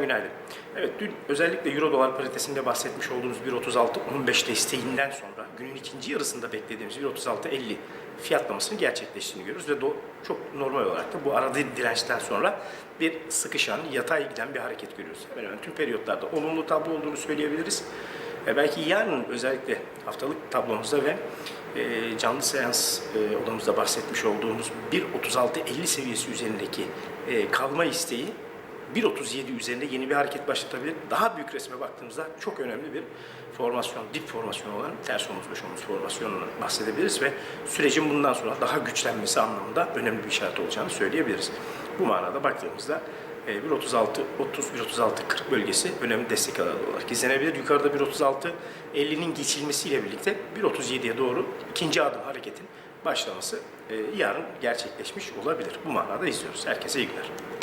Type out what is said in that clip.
Günaydın. Evet dün özellikle Euro dolar paritesinde bahsetmiş olduğumuz 1.36-15 desteğinden sonra günün ikinci yarısında beklediğimiz 1.36-50 fiyatlamasını gerçekleştiğini görüyoruz ve çok normal olarak da bu aradığı dirençten sonra bir sıkışan, yatay giden bir hareket görüyoruz. Hemen hemen tüm periyotlarda olumlu tablo olduğunu söyleyebiliriz. E belki yarın özellikle haftalık tablomuzda ve e, canlı seans e, odamızda bahsetmiş olduğumuz 1.36-50 seviyesi üzerindeki e, kalma isteği 1.37 üzerinde yeni bir hareket başlatabilir. Daha büyük resme baktığımızda çok önemli bir formasyon, dip formasyonu olan ters omuz baş omuz formasyonundan bahsedebiliriz ve sürecin bundan sonra daha güçlenmesi anlamında önemli bir işaret olacağını söyleyebiliriz. Bu manada baktığımızda e, 1.36 30 1.36 40 bölgesi önemli destek alanı olarak izlenebilir. Yukarıda 1.36 50'nin geçilmesiyle birlikte 1.37'ye doğru ikinci adım hareketin başlaması e, yarın gerçekleşmiş olabilir. Bu manada izliyoruz. Herkese iyi günler.